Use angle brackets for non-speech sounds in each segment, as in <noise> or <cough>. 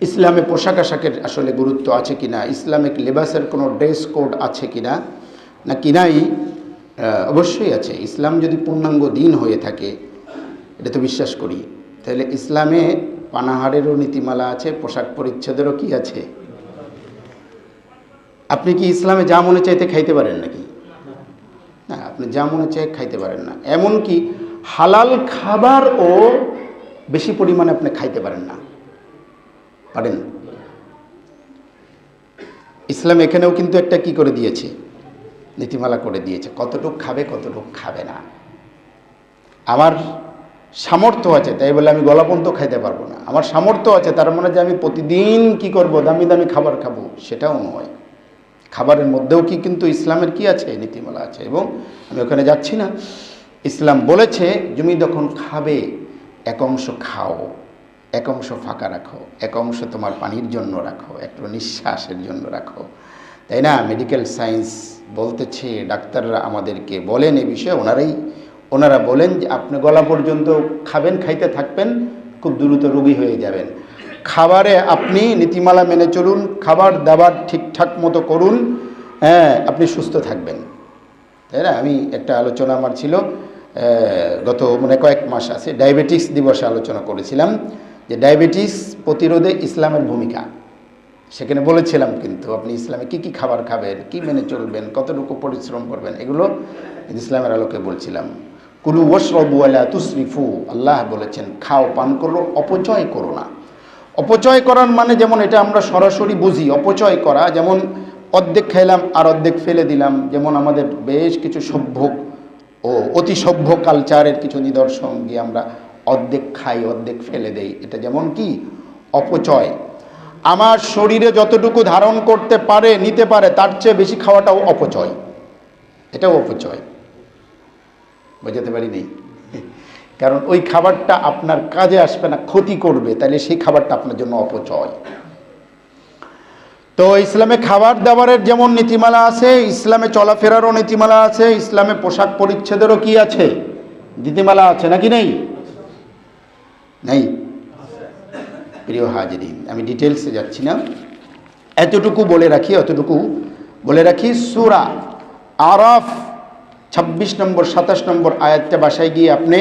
ইসলামে পোশাক আশাকের আসলে গুরুত্ব আছে কিনা ইসলামিক লেবাসের কোনো ড্রেস কোড আছে কিনা না? কিনাই অবশ্যই আছে। ইসলাম যদি পূর্ণাঙ্গ দিন হয়ে থাকে, এটা তো বিশ্বাস করি। তাহলে ইসলামে পানাহারেরও নীতিমালা আছে, পোশাক পরিচ্ছদেরও কি আছে? আপনি কি ইসলামে যা মনে চাইতে খাইতে পারেন নাকি? না, আপনি যা মনে চাই খাইতে পারেন না। এমনকি হালাল খাবারও বেশি পরিমাণে আপনি খাইতে পারেন না। পারেন। ইসলাম এখানেও কিন্তু একটা কি করে দিয়েছে? নীতিমালা করে দিয়েছে। কতটুক খাবে কতটুক খাবে না। আমার সামর্থ্য আছে, তাই বলে আমি গলাপন্ত খাইতে পারব না। আমার সামর্থ্য আছে, তার মানে যে আমি প্রতিদিন কি করব, দামি দামি খাবার খাব, সেটাও নয়। খাবারের মধ্যেও কি কিন্তু ইসলামের কি আছে? নীতিমালা আছে। এবং আমি ওখানে যাচ্ছি না। ইসলাম বলেছে তুমি যখন খাবে, এক অংশ খাও। এক অংশ ফাঁকা রাখো, এক অংশ তোমার পানির জন্য রাখো, একটু নিঃশ্বাসের জন্য রাখো। তাই না? মেডিকেল সায়েন্স বলতেছে, ডাক্তাররা আমাদেরকে বলেন এ বিষয়ে, ওনারাই, ওনারা বলেন যে আপনি গলা পর্যন্ত খাবেন, খাইতে থাকবেন, খুব দ্রুত রোগী হয়ে যাবেন। খাবারে আপনি নীতিমালা মেনে চলুন, খাবার দাবার ঠিকঠাক মতো করুন হ্যাঁ আপনি সুস্থ থাকবেন। তাই না? আমি একটা আলোচনা আমার ছিল গত মানে কয়েক মাস আছে, ডায়াবেটিস দিবসে আলোচনা করেছিলাম। যে ডায়াবেটিস প্রতিরোধে ইসলামের ভূমিকা। সেখানে বলেছিলাম কিন্তু আপনি ইসলামে কি কি খাবার খাবেন, কি মেনে চলবেন, কতটুকু পরিশ্রম করবেন, এগুলো ইসলামের আলোকে বলছিলাম। কুলু ওয়সরবু আলা তুসরিফু, আল্লাহ বলেছেন, খাও, পান করো, অপচয় করো না। অপচয় করার মানে যেমন এটা আমরা সরাসরি বুঝি, অপচয় করা, যেমন অর্ধেক খাইলাম আর অর্ধেক ফেলে দিলাম, যেমন আমাদের বেশ কিছু সভ্য ও অতি সভ্য কালচারের কিছু নিদর্শন দিয়ে আমরা অর্ধেক খাই, অর্ধেক ফেলে দেই। এটা যেমন কি? অপচয়। আমার শরীরে যতটুকু ধারণ করতে পারে, নিতে পারে, তার চেয়ে বেশি খাওয়াটাও অপচয়। এটাও অপচয়। বোঝাতে পারি নেই? <laughs> কারণ ওই খাবারটা আপনার কাজে আসবে না, ক্ষতি করবে। তাহলে সেই খাবারটা আপনার জন্য অপচয়। তো ইসলামে খাবার দাবারের যেমন নীতিমালা আছে, ইসলামে চলাফেরারও নীতিমালা আছে, ইসলামে পোশাক পরিচ্ছেদেরও কি আছে? নীতিমালা আছে নাকি নেই? নেই। প্রিয় হাজিরিন, আমি ডিটেলসে যাচ্ছি না। এতটুকু বলে রাখি অতটুকু বলে রাখি, সুরা আরফ, ছাব্বিশ নম্বর, সাতাশ নম্বর আয়াতটা বাসায় গিয়ে আপনি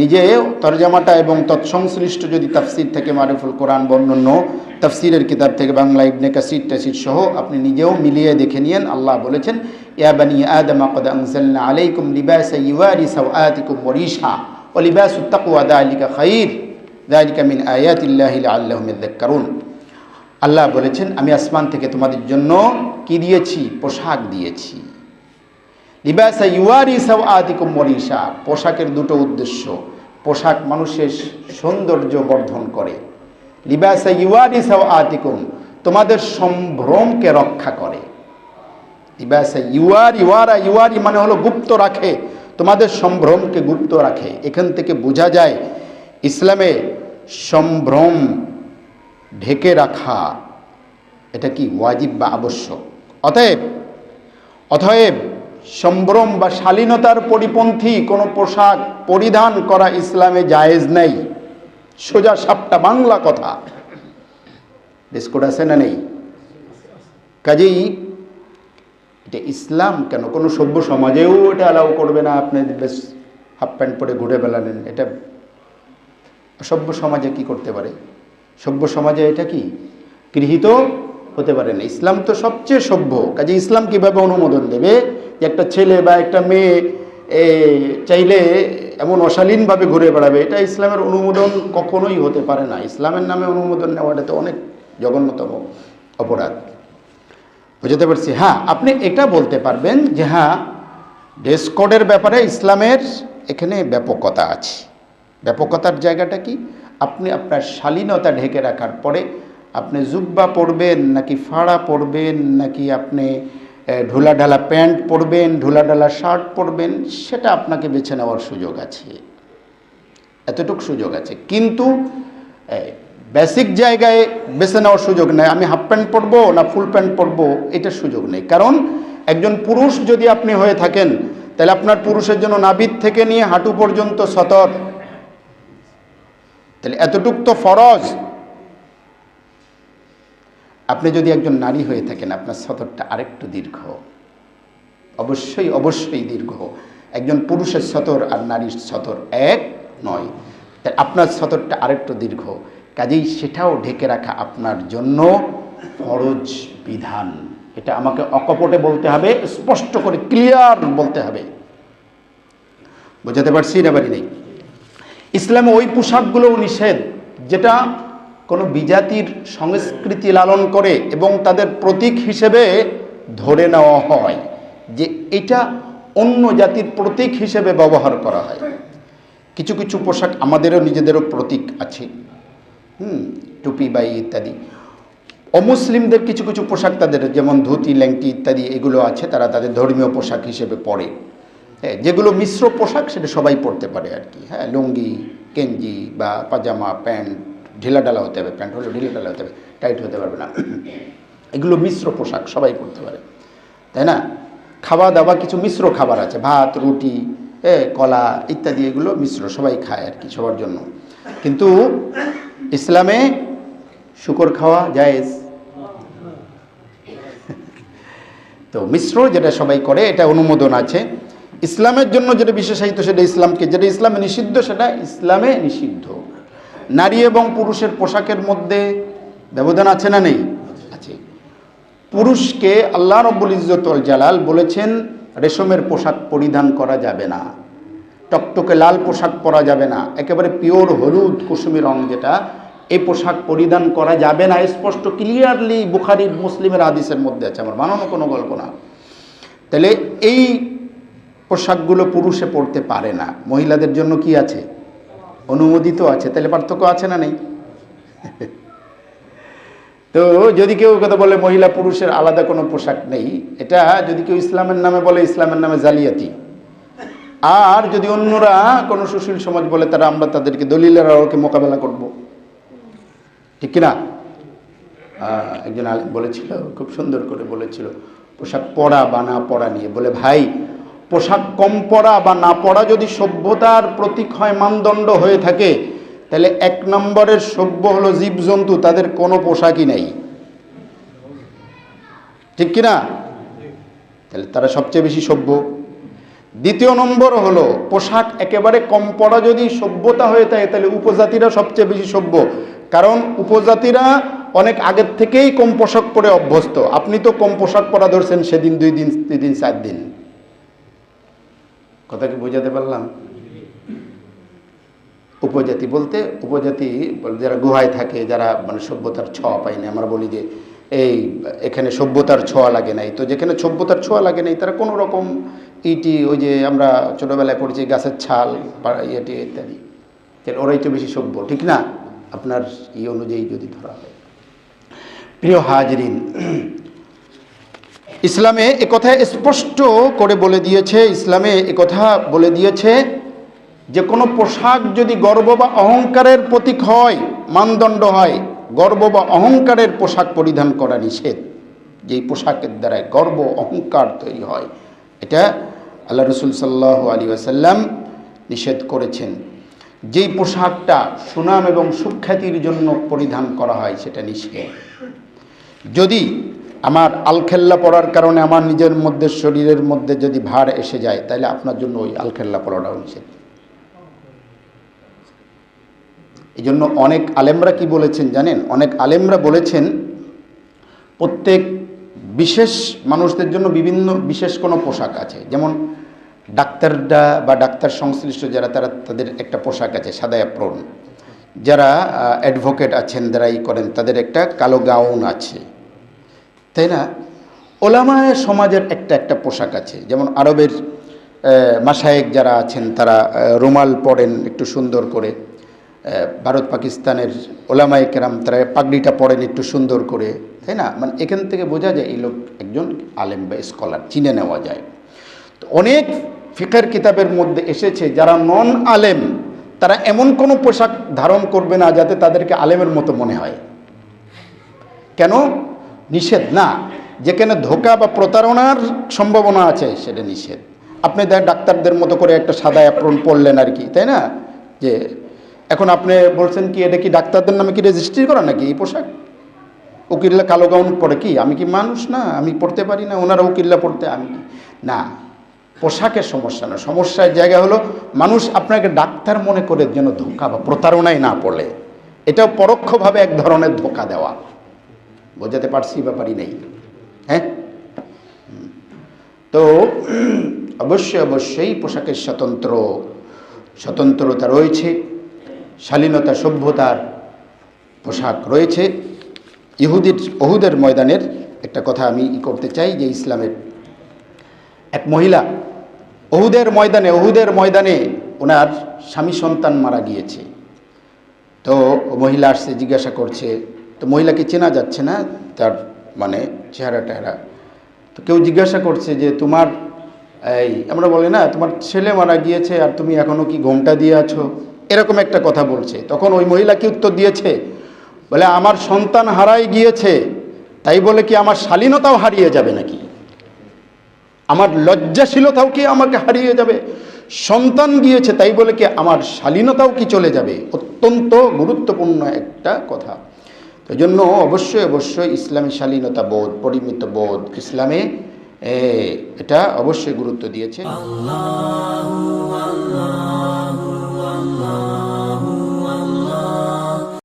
নিজে তরজামাটা এবং তৎসংশ্লিষ্ট যদি তাফসির থেকে মারিফুল কোরআন বর্ণন্য তাফসিরের কিতাব থেকে বাংলা ইবনে কাসির টাসির সহ আপনি নিজেও মিলিয়ে দেখে নিয়েন। আল্লাহ বলেছেন, ইয়া বানি আদম কদ আনজালনা আলাইকুম লিবাসা ইওয়ারি সাওআতিকুম ওয়ারিশা ওয়া লিবাসুত তাকওয়া যালিকা খাইর। যালিকা মিন আল্লাহ বলেছেন, আমি আসমান থেকে তোমাদের জন্য কি দিয়েছি? পোশাক দিয়েছি। লিবাসা ইউয়ারি সাও আতিকুম মরিষা পোশাকের দুটো উদ্দেশ্য। পোশাক মানুষের সৌন্দর্য বর্ধন করে। লিবাসা ইউয়ারি সাও আতিকুম তোমাদের সম্ভ্রমকে রক্ষা করে। লিবাসা ইউয়ার, ইউয়ারা, ইউয়ারি মানে হলো গুপ্ত রাখে। তোমাদের সম্ভ্রমকে গুপ্ত রাখে। এখান থেকে বোঝা যায় ইসলামে সম্ভ্রম ঢেকে রাখা, এটা কি ওয়াজিব বা আবশ্যক? অতএব অতএব সম্ভ্রম বা শালীনতার পরিপন্থী কোনো পোশাক পরিধান করা ইসলামে জায়েজ নেই। সোজা সাপটা বাংলা কথা। বিস্কুট আছে না নেই? কাজেই এটা ইসলাম কেন? কোনো সভ্য সমাজেও এটা অ্যালাউ করবে না আপনি। বেশ, হাফ প্যান্ট পরে ঘুরে বেড়ালেন। এটা সভ্য সমাজে কি করতে পারে? সভ্য সমাজে এটা কি? গৃহীত হতে পারে না। ইসলাম তো সবচেয়ে সভ্য। কাজে ইসলাম কীভাবে অনুমোদন দেবে? একটা ছেলে বা একটা মেয়ে চাইলে এমন অশালীনভাবে ঘুরে বেড়াবে। এটা ইসলামের অনুমোদন কখনোই হতে পারে না। ইসলামের নামে অনুমোদন নেওয়াটা তো অনেক জঘন্যতম অপরাধ। বুঝতে পারছি? হ্যাঁ আপনি এটা বলতে পারবেন যে হ্যাঁ ড্রেস কোডের ব্যাপারে ইসলামের এখানে ব্যাপকতা আছে। ব্যাপকতার জায়গাটা কি? আপনি আপনার শালীনতা ঢেকে রাখার পরে আপনি জুব্বা পরবেন নাকি ফাড়া পরবেন নাকি আপনি ঢোলা ঢালা প্যান্ট পরবেন ঢোলা ঢালা শার্ট পরবেন, সেটা আপনাকে বেছে নেওয়ার সুযোগ আছে। এতটুক সুযোগ আছে। কিন্তু বেসিক জায়গায় বেছে নেওয়ার সুযোগ নেই। আমি হাফ প্যান্ট পরবো না ফুল প্যান্ট পরবো, এটা সুযোগ নেই। কারণ, একজন পুরুষ যদি আপনি হয়ে থাকেন, তাহলে আপনার পুরুষের জন্য নাবিদ থেকে নিয়ে হাঁটু পর্যন্ত সতর। তাহলে এতটুক তো ফরজ। আপনি যদি একজন নারী হয়ে থাকেন, আপনার সতরটা আরেকটু দীর্ঘ। অবশ্যই অবশ্যই দীর্ঘ। একজন পুরুষের সতর আর নারীর সতর এক নয়। তাই আপনার সতরটা আরেকটু দীর্ঘ। কাজেই সেটাও ঢেকে রাখা আপনার জন্য ফরজ বিধান। এটা আমাকে অকপটে বলতে হবে, স্পষ্ট করে ক্লিয়ার বলতে হবে। বোঝাতে পারছি না বাড়ি নেই? ইসলামে ওই পোশাকগুলোও নিষেধ, যেটা কোনো বিজাতির সংস্কৃতি লালন করে এবং তাদের প্রতীক হিসেবে ধরে নেওয়া হয় যে এটা অন্য জাতির প্রতীক হিসেবে ব্যবহার করা হয়। কিছু কিছু পোশাক আমাদেরও নিজেদেরও প্রতীক আছে। হুম, টুপি বাই ইত্যাদি। অমুসলিমদের কিছু কিছু পোশাক তাদের, যেমন ধুতি, ল্যাংটি ইত্যাদি, এগুলো আছে, তারা তাদের ধর্মীয় পোশাক হিসেবে পরে। হ্যাঁ যেগুলো মিশ্র পোশাক সেটা সবাই পরতে পারে আর কি। হ্যাঁ লুঙ্গি, গেঞ্জি বা পাজামা, প্যান্ট ঢিলা ডালা হতে হবে। প্যান্ট হলে ঢিলা ডালা হতে হবে, টাইট হতে পারবে না। এগুলো মিশ্র পোশাক, সবাই পরতে পারে। তাই না? খাওয়া দাওয়া কিছু মিশ্র খাবার আছে। ভাত, রুটি এ কলা ইত্যাদি এগুলো মিশ্র সবাই খায় আর কি সবার জন্য। কিন্তু ইসলামে শুকর খাওয়া জায়েজ। তো মিশ্র যেটা সবাই করে, এটা অনুমোদন আছে। ইসলামের জন্য যেটা বিশেষায়িত সেটা ইসলামকে, যেটা ইসলামে নিষিদ্ধ সেটা ইসলামে নিষিদ্ধ। নারী এবং পুরুষের পোশাকের মধ্যে ব্যবধান আছে না নেই? আছে। পুরুষকে আল্লাহ রব্বুল ইজ্জতুল জালাল বলেছেন, রেশমের পোশাক পরিধান করা যাবে না। টকটকে লাল পোশাক পরা যাবে না। একেবারে পিওর হলুদ কুসুমি রং যেটা, এই পোশাক পরিধান করা যাবে না। স্পষ্ট, ক্লিয়ারলি বুখারির, মুসলিমের আদিসের মধ্যে আছে। আমার বানানো কোনো গল্প না। তাহলে এই পোশাকগুলো পুরুষে পড়তে পারে না। মহিলাদের জন্য কি আছে? অনুমোদিত আছে। তাহলে পার্থক্য আছে না নেই? <laughs> তো যদি কেউ কথা বলে মহিলা পুরুষের আলাদা কোনো পোশাক নেই, এটা যদি কেউ ইসলামের নামে বলে, ইসলামের নামে জালিয়াতি। আর যদি অন্যরা কোনো সুশীল সমাজ বলে, তারা আমরা তাদেরকে দলিলের আলোকে মোকাবেলা করব। ঠিক কিনা? একজন বলেছিল, খুব সুন্দর করে বলেছিল, পোশাক পরা বা না পরা নিয়ে। বলে, ভাই পোশাক কম পরা বা না পরা যদি সভ্যতার প্রতীক হয় মানদণ্ড হয়ে থাকে, তাহলে এক নম্বরের সভ্য হলো জীবজন্তু, তাদের কোনো পোশাকই নেই। ঠিক কিনা? তাহলে তারা সবচেয়ে বেশি সভ্য। দ্বিতীয় নম্বর হলো, পোশাক একেবারে কম পড়া যদি সভ্যতা হয়ে থাকে, তাহলে উপজাতিরা সবচেয়ে বেশি সভ্য। কারণ উপজাতিরা অনেক আগের থেকেই কম পোশাক পরে অভ্যস্ত। আপনি তো কম পোশাক পরা ধরছেন সেদিন, দুই দিন, তিন দিন, চার দিন। কথা কি বোঝাতে পারলাম? উপজাতি বলতে উপজাতি যারা গুহায় থাকে, যারা মানে সভ্যতার ছোঁয়া পায়নি আমরা বলি যে এই এখানে সভ্যতার ছোঁয়া লাগে নাই। তো যেখানে সভ্যতার ছোঁয়া লাগে নাই, তারা কোনো রকম ইটি, ওই যে আমরা ছোটোবেলায় পড়েছি গাছের ছাল ইয়েটি ইত্যাদি। তাহলে ওরাই তো বেশি সভ্য, ঠিক না? আপনার ই অনুযায়ী যদি ধরা হয়। প্রিয় হাজরিন ইসলামে একথা স্পষ্ট করে বলে দিয়েছে, ইসলামে একথা বলে দিয়েছে যে কোনো পোশাক যদি গর্ব বা অহংকারের প্রতীক হয়, মানদণ্ড হয়, গর্ব বা অহংকারের পোশাক পরিধান করা নিষেধ। যেই পোশাকের দ্বারায় গর্ব, অহংকার তৈরি হয়, এটা আল্লাহ রসুল সাল্লাহ আলী আসাল্লাম নিষেধ করেছেন। যেই পোশাকটা সুনাম এবং সুখ্যাতির জন্য পরিধান করা হয়, সেটা নিষেধ। যদি আমার আলখেল্লা পড়ার কারণে আমার নিজের মধ্যে, শরীরের মধ্যে যদি ভার এসে যায়, তাহলে আপনার জন্য ওই আলখেল্লা পড়াটাও নিষেধ। এই জন্য অনেক আলেমরা কি বলেছেন জানেন? অনেক আলেমরা বলেছেন, প্রত্যেক বিশেষ মানুষদের জন্য বিভিন্ন বিশেষ কোনো পোশাক আছে। যেমন ডাক্তাররা বা ডাক্তার সংশ্লিষ্ট যারা, তারা তাদের একটা পোশাক আছে, সাদা অ্যাপ্রন। যারা অ্যাডভোকেট আছেন, যারা ই করেন, তাদের একটা কালো গাউন আছে। তাই না? ওলামায় সমাজের একটা একটা পোশাক আছে। যেমন আরবের মাসায়েক যারা আছেন, তারা রুমাল পরেন একটু সুন্দর করে। ভারত পাকিস্তানের ওলামায় কেরাম, তারা পাগড়িটা পরেন একটু সুন্দর করে। তাই না? মানে এখান থেকে বোঝা যায় এই লোক একজন আলেম বা স্কলার, চিনে নেওয়া যায়। তো অনেক ফিকার কিতাবের মধ্যে এসেছে, যারা নন আলেম তারা এমন কোনো পোশাক ধারণ করবে না যাতে তাদেরকে আলেমের মতো মনে হয়। কেন? নিষেধ, না। যেখানে ধোকা বা প্রতারণার সম্ভাবনা আছে, সেটা নিষেধ। আপনি দেখ, ডাক্তারদের মতো করে একটা সাদা অ্যাপ্রন পড়লেন আর কি, তাই না? যে, এখন আপনি বলছেন কি, এটা কি ডাক্তারদের নামে কি রেজিস্ট্রি করা নাকি এই পোশাক? উকিল্লা কালো গাউন পরে কি? আমি কি মানুষ? না, আমি পড়তে পারি না, ওনারা উকিল্লা পড়তে, আমি? না, পোশাকের সমস্যা না। সমস্যার জায়গা হলো, মানুষ আপনাকে ডাক্তার মনে করে যেন ধোকা বা প্রতারণায় না পড়ে। এটাও পরোক্ষভাবে এক ধরনের ধোকা দেওয়া। বোঝাতে পারছি ব্যাপারই নেই। হ্যাঁ? তো অবশ্যই অবশ্যই পোশাকের স্বতন্ত্র, স্বতন্ত্রতা রয়েছে, শালীনতা, সভ্যতার পোশাক রয়েছে। ইহুদির অহুদের ময়দানের একটা কথা আমি করতে চাই, যে ইসলামের এক মহিলা অহুদের ময়দানে অহুদের ময়দানে ওনার স্বামী সন্তান মারা গিয়েছে। তো মহিলা আসছে, জিজ্ঞাসা করছে তো মহিলাকে চেনা যাচ্ছে না তার মানে চেহারা টেহারা তো কেউ জিজ্ঞাসা করছে যে, তোমার এই, আমরা বলি না, তোমার ছেলে মারা গিয়েছে আর তুমি এখনও কি ঘোমটা দিয়ে আছো? এরকম একটা কথা বলছে। তখন ওই মহিলা কি উত্তর দিয়েছে? বলে, আমার সন্তান হারাই গিয়েছে, তাই বলে কি আমার শালীনতাও হারিয়ে যাবে নাকি? আমার লজ্জাশীলতাও কি আমাকে হারিয়ে যাবে? সন্তান গিয়েছে, তাই বলে কি আমার শালীনতাও কি চলে যাবে? অত্যন্ত গুরুত্বপূর্ণ একটা কথা। তো জন্য অবশ্যই অবশ্যই ইসলামী শালীনতা বোধ, পরিমিত বোধ ইসলামে এটা অবশ্যই গুরুত্ব দিয়েছে। Allah